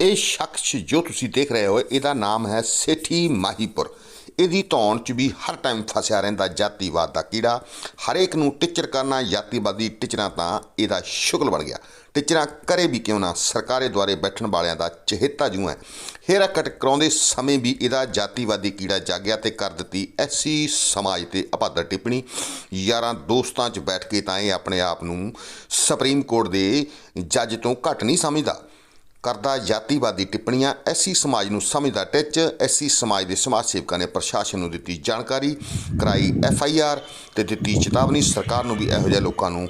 ਇਹ ਸ਼ਖਸ ਜੋ ਤੁਸੀਂ ਦੇਖ ਰਹੇ ਹੋ, ਇਹਦਾ ਨਾਮ ਹੈ ਸੇਠੀ ਮਾਹੀਪੁਰ। ਇਹਦੀ ਧੌਣ 'ਚ ਵੀ ਹਰ ਟਾਈਮ ਫਸਿਆ ਰਹਿੰਦਾ ਜਾਤੀਵਾਦ ਦਾ ਕੀੜਾ। ਹਰੇਕ ਨੂੰ ਟਿੱਚਰ ਕਰਨਾ, ਜਾਤੀਵਾਦੀ ਟਿੱਚਰਾਂ ਤਾਂ ਇਹਦਾ ਸ਼ੁਕਲ ਬਣ ਗਿਆ। ਟਿੱਚਰਾਂ ਕਰੇ ਵੀ ਕਿਉਂ ਨਾ, ਸਰਕਾਰੇ ਦੁਆਰੇ ਬੈਠਣ ਵਾਲਿਆਂ ਦਾ ਚਹੇਤਾ ਜੂ ਹੈ। ਹੇਰਾ ਕਟ ਕਰਾਉਂਦੇ ਸਮੇਂ ਵੀ ਇਹਦਾ ਜਾਤੀਵਾਦੀ ਕੀੜਾ ਜਾਗਿਆ ਤੇ ਕਰ ਦਿੱਤੀ ਐਸੀ ਸਮਾਜ ਤੇ ਅਪਾਦਰ ਟਿੱਪਣੀ। ਯਾਰਾਂ ਦੋਸਤਾਂ 'ਚ ਬੈਠ ਕੇ ਤਾਂ ਇਹ ਆਪਣੇ ਆਪ ਨੂੰ ਸੁਪਰੀਮ ਕੋਰਟ ਦੇ ਜੱਜ ਤੋਂ ਘੱਟ ਨਹੀਂ ਸਮਝਦਾ। ਕਰਦਾ ਜਾਤੀਵਾਦੀ ਟਿੱਪਣੀਆਂ। ਐਸੀ ਸਮਾਜ ਨੂੰ ਸਮਝਦਾ ਟਿੱਚ। ਐਸੀ ਸਮਾਜ ਦੇ ਸਮਾਜ ਸੇਵਕਾਂ ਨੇ ਪ੍ਰਸ਼ਾਸਨ ਨੂੰ ਦਿੱਤੀ ਜਾਣਕਾਰੀ, ਕਰਾਈ ਐਫ ਆਈ ਆਰ ਤੇ ਦਿੱਤੀ ਚੇਤਾਵਨੀ। ਸਰਕਾਰ ਨੂੰ ਵੀ ਇਹੋ ਜਿਹੇ ਲੋਕਾਂ ਨੂੰ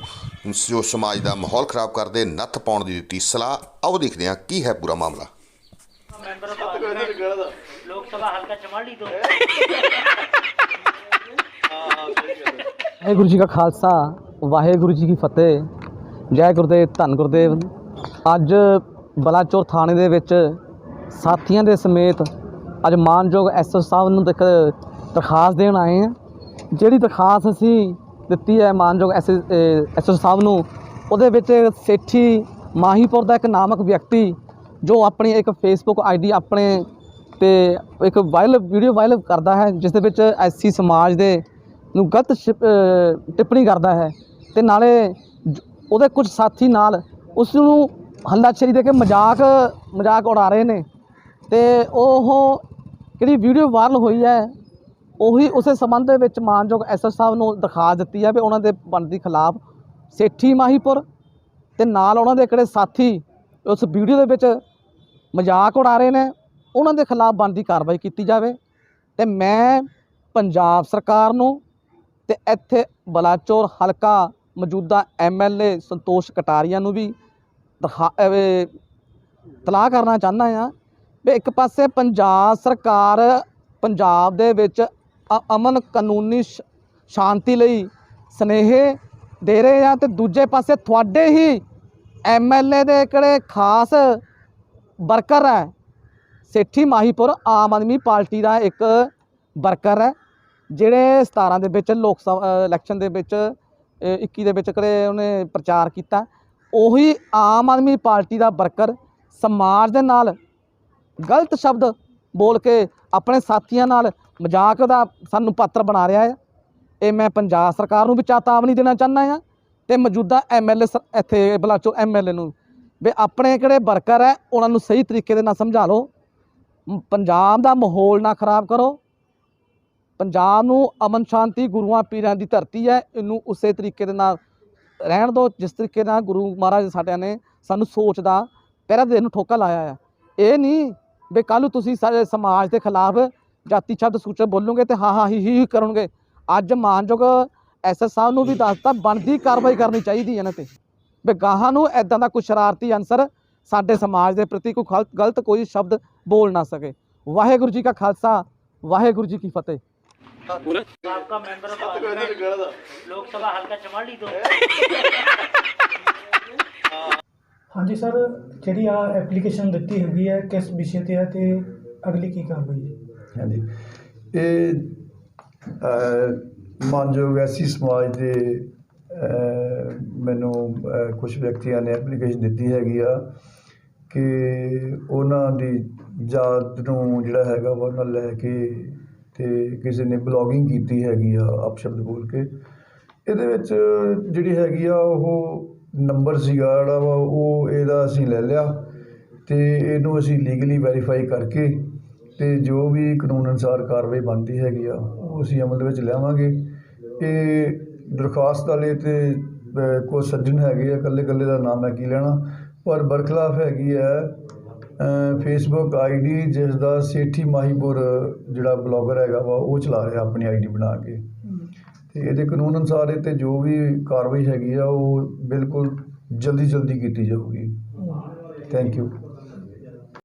ਜੋ ਸਮਾਜ ਦਾ ਮਾਹੌਲ ਖਰਾਬ ਕਰਦੇ, ਨੱਥ ਪਾਉਣ ਦੀ ਦਿੱਤੀ ਸਲਾਹ। ਆਓ ਦੇਖਦੇ ਹਾਂ ਕੀ ਹੈ ਪੂਰਾ ਮਾਮਲਾ। ਮੈਂਬਰ ਪਾਰਲੀਮੈਂਟ ਲੋਕ ਸਭਾ ਹਲਕਾ ਚਮਾੜੀ ਤੋਂ ਵਾਹਿਗੁਰੂ ਜੀ ਕਾ ਖਾਲਸਾ, ਵਾਹਿਗੁਰੂ ਜੀ ਕੀ ਫਤਿਹ। ਜੈ ਗੁਰਦੇਵ, ਧੰਨ ਗੁਰਦੇਵ। ਅੱਜ ਬਲਾਚੌਰ ਥਾਣੇ ਦੇ ਵਿੱਚ ਸਾਥੀਆਂ ਦੇ ਸਮੇਤ ਅੱਜ ਮਾਨਯੋਗ ਐਸਓ ਸਾਹਿਬ ਨੂੰ ਇੱਕ ਦਰਖਾਸਤ ਦੇਣ ਆਏ ਆ ਜਿਹੜੀ ਦਰਖਾਸਤ ਅਸੀਂ ਦਿੱਤੀ ਹੈ ਮਾਨਯੋਗ ਐਸਓ ਸਾਹਿਬ ਨੂੰ, ਉਹਦੇ ਵਿੱਚ ਸੇਠੀ ਮਾਹੀਪੁਰ ਦਾ ਇੱਕ ਨਾਮਕ ਵਿਅਕਤੀ ਜੋ ਆਪਣੀ ਇੱਕ ਫੇਸਬੁੱਕ ਆਈਡੀ ਆਪਣੇ ਤੇ ਇੱਕ ਵਾਇਰਲ ਵੀਡੀਓ ਵਾਇਰਲ ਕਰਦਾ ਹੈ, ਜਿਸ ਦੇ ਵਿੱਚ ਐਸੀ ਸਮਾਜ ਦੇ ਨੂੰ ਗਲਤ ਸ਼ਿਪ- ਟਿੱਪਣੀ ਕਰਦਾ ਹੈ ਤੇ ਨਾਲੇ ਉਹਦੇ ਕੁਝ ਸਾਥੀ ਨਾਲ ਉਸ ਨੂੰ ਹੱਲਾਸ਼ੇਰੀ ਦੇ ਕੇ ਮਜ਼ਾਕ ਮਜ਼ਾਕ ਉਡਾ ਰਹੇ ਨੇ। ਤੇ ਉਹ ਜਿਹੜੀ ਵੀਡੀਓ ਵਾਇਰਲ ਹੋਈ ਹੈ, ਉਹੀ ਉਸੇ ਸੰਬੰਧ ਦੇ ਵਿੱਚ ਮਾਨਯੋਗ ਐਸਐਸ ਸਾਹਿਬ ਨੂੰ ਦਿਖਾ ਦਿੱਤੀ ਹੈ ਵੀ ਉਹਨਾਂ ਦੇ ਬਣਦੀ ਖਿਲਾਫ ਸੇਠੀ ਮਾਹੀਪੁਰ ਤੇ ਨਾਲ ਉਹਨਾਂ ਦੇ ਕਿਹੜੇ ਸਾਥੀ ਉਸ ਵੀਡੀਓ ਦੇ ਵਿੱਚ ਮਜ਼ਾਕ ਉਡਾ ਰਹੇ ਨੇ। ਉਹਨਾਂ ਦੇ ਖਿਲਾਫ ਬਣਦੀ ਕਾਰਵਾਈ ਕੀਤੀ ਜਾਵੇ। ਤੇ ਮੈਂ ਪੰਜਾਬ ਸਰਕਾਰ ਨੂੰ ਤੇ ਇੱਥੇ ਬਲਾਚੌਰ ਹਲਕਾ ਮੌਜੂਦਾ ਐਮਐਲਏ ਸੰਤੋਸ਼ ਕਟਾਰੀਆ ਨੂੰ ਵੀ ਦਿਖਾ ਤਲਾਹ ਕਰਨਾ ਚਾਹੁੰਦਾ ਆ ਵੀ ਇੱਕ ਪਾਸੇ ਪੰਜਾਬ ਸਰਕਾਰ ਪੰਜਾਬ ਦੇ ਵਿੱਚ ਅਮਨ ਕਾਨੂੰਨੀ ਸ਼ਾਂਤੀ ਲਈ ਸਨੇਹੇ ਦੇ ਰਹੇ ਆ ਤੇ ਦੂਜੇ ਪਾਸੇ ਤੁਹਾਡੇ ਹੀ ਐਮਐਲਏ ਦੇ ਕਿਹੜੇ ਖਾਸ ਵਰਕਰ ਹੈ? ਸੇਠੀ ਮਾਹੀਪੁਰ ਆਮ ਆਦਮੀ ਪਾਰਟੀ ਦਾ ਇੱਕ ਵਰਕਰ ਹੈ ਜਿਹੜੇ 17 ਦੇ ਵਿੱਚ ਲੋਕ ਸਭਾ ਇਲੈਕਸ਼ਨ ਦੇ ਵਿੱਚ ਅ, 21 ਦੇ ਵਿੱਚ ਕਿਹੜੇ ਉਹਨੇ ਪ੍ਰਚਾਰ ਕੀਤਾ। ਉਹੀ ਆਮ ਆਦਮੀ ਪਾਰਟੀ ਦਾ ਵਰਕਰ ਸਮਾਜ ਦੇ ਨਾਲ ਗਲਤ ਸ਼ਬਦ ਬੋਲ ਕੇ ਆਪਣੇ ਸਾਥੀਆਂ ਨਾਲ ਮਜ਼ਾਕ ਦਾ ਸਾਨੂੰ ਪਾਤਰ ਬਣਾ ਰਿਹਾ ਹੈ। ਇਹ ਮੈਂ ਪੰਜਾਬ ਸਰਕਾਰ ਨੂੰ ਵੀ ਚੇਤਾਵਨੀ ਦੇਣਾ ਚਾਹੁੰਦਾ ਹਾਂ ਤੇ ਮੌਜੂਦਾ ਐਮਐਲਏ ਇੱਥੇ ਬਲਾਚੋ ਐਮਐਲਏ ਨੂੰ ਵੀ ਆਪਣੇ ਕਿਹੜੇ ਵਰਕਰ ਹੈ, ਉਹਨਾਂ ਨੂੰ ਸਹੀ ਤਰੀਕੇ ਦੇ ਨਾਲ ਸਮਝਾ ਲਓ। ਪੰਜਾਬ ਦਾ ਮਾਹੌਲ ਨਾ ਖਰਾਬ ਕਰੋ। ਪੰਜਾਬ ਨੂੰ ਅਮਨ ਸ਼ਾਂਤੀ ਗੁਰੂਆਂ ਪੀਰਾਂ ਦੀ ਧਰਤੀ ਹੈ, ਇਹਨੂੰ ਉਸੇ ਤਰੀਕੇ ਦੇ ਨਾਲ ਰਹਿਣ ਦਿਓ ਜਿਸ ਤਰੀਕੇ ਨਾਲ ਗੁਰੂ ਮਹਾਰਾਜ ਸਾਡਿਆਂ ਨੇ ਸਾਨੂੰ ਸੋਚ ਦਾ ਪਹਿਰਾ ਦੇਣ ਨੂੰ ਠੋਕਾ ਲਾਇਆ ਆ। ਇਹ ਨਹੀਂ ਵੀ ਕੱਲ੍ਹ ਨੂੰ ਤੁਸੀਂ ਸਾਡੇ ਸਮਾਜ ਦੇ ਖਿਲਾਫ ਜਾਤੀ ਸ਼ਬਦ ਸੂਚਕ ਬੋਲੋਗੇ ਤੇ ਹਾਂ ਹਾਂ ਹੀ ਹੀ ਕਰਨਗੇ। ਅੱਜ ਮਾਨਯੋਗ ਐਸਐਸ ਸਾਹਿਬ ਨੂੰ ਵੀ ਦੱਸਤਾ ਬਣਦੀ ਕਾਰਵਾਈ ਕਰਨੀ ਚਾਹੀਦੀ ਇਹਨਾਂ ਤੇ। ਵੀ ਗਾਹਾਂ ਨੂੰ ਐਦਾਂ ਦਾ ਕੋਈ ਸ਼ਰਾਰਤੀ ਅਨਸਰ ਸਾਡੇ ਸਮਾਜ ਦੇ ਪ੍ਰਤੀ ਕੋਈ ਖਲ- ਗਲਤ ਕੋਈ ਸ਼ਬਦ ਬੋਲ ਨਾ ਸਕੇ। ਵਾਹਿਗੁਰੂ ਜੀ ਕਾ ਖਾਲਸਾ, ਵਾਹਿਗੁਰੂ ਜੀ ਕੀ ਫਤਿਹ। ਸਾਬਕਾ ਮੈਂਬਰ ਪਾਰਲੀਮੈਂਟ ਲੋਕ ਸਭਾ ਹਲਕਾ ਚਮਾੜੀ ਤੋਂ ਹਾਂਜੀ ਸਰ ਜਿਹੜੀ ਆ ਐਪਲੀਕੇਸ਼ਨ ਦਿੱਤੀ ਹੈਗੀ ਹੈ ਕਿਸ ਵਿਸ਼ੇ ਤੇ ਹੈ ਤੇ ਅਗਲੀ ਕੀ ਕਾਰਵਾਈ ਹੈ ਹਾਂਜੀ ਇਹ ਮਾਨਯੋਗ ਐਸੀ ਸਮਾਜ ਦੇ ਮੈਨੂੰ ਕੁਝ ਵਿਅਕਤੀਆਂ ਨੇ ਐਪਲੀਕੇਸ਼ਨ ਦਿੱਤੀ ਹੈਗੀ ਆ ਕਿ ਉਹਨਾਂ ਦੀ ਜਾਤ ਨੂੰ ਜਿਹੜਾ ਹੈਗਾ ਵਾ ਉਹਨਾਂ ਲੈ ਕੇ ਅਤੇ ਕਿਸੇ ਨੇ ਬਲੋਗਿੰਗ ਕੀਤੀ ਹੈਗੀ ਆ ਅਪਸ਼ਬਦ ਬੋਲ ਕੇ। ਇਹਦੇ ਵਿੱਚ ਜਿਹੜੀ ਹੈਗੀ ਆ ਉਹ ਨੰਬਰ ਸੀਗਾ ਜਿਹੜਾ ਵਾ ਉਹ ਇਹਦਾ ਅਸੀਂ ਲੈ ਲਿਆ ਅਤੇ ਇਹਨੂੰ ਅਸੀਂ ਲੀਗਲੀ ਵੈਰੀਫਾਈ ਕਰਕੇ ਅਤੇ ਜੋ ਵੀ ਕਾਨੂੰਨ ਅਨੁਸਾਰ ਕਾਰਵਾਈ ਬਣਦੀ ਹੈਗੀ ਆ ਉਹ ਅਸੀਂ ਅਮਲ ਦੇ ਵਿੱਚ ਲਿਆਵਾਂਗੇ। ਇਹ ਦਰਖਾਸਤ ਵਾਲੇ ਤੇ ਅਹ, ਸੱਜਣ ਹੈਗੇ ਆ ਇਕੱਲੇ ਇਕੱਲੇ ਦਾ ਨਾਮ ਮੈਂ ਕੀ ਲੈਣਾ ਪਰ ਬਰਖਲਾਫ ਹੈਗੀ ਹੈ ਫੇਸਬੁੱਕ ਆਈਡੀ ਜਿਸ ਦਾ ਸੇਠੀ ਮਾਹੀਪੁਰ ਜਿਹੜਾ ਬਲੌਗਰ ਹੈਗਾ ਵਾ ਉਹ ਚਲਾ ਰਿਹਾ ਆਪਣੀ ਆਈਡੀ ਬਣਾ ਕੇ। ਤੇ ਇਹਦੇ ਕਾਨੂੰਨ ਅਨੁਸਾਰ ਇਹ ਤੇ ਜੋ ਵੀ ਕਾਰਵਾਈ ਹੈਗੀ ਆ ਉਹ ਬਿਲਕੁਲ ਜਲਦੀ ਜਲਦੀ ਕੀਤੀ ਜਾਊਗੀ। Thank you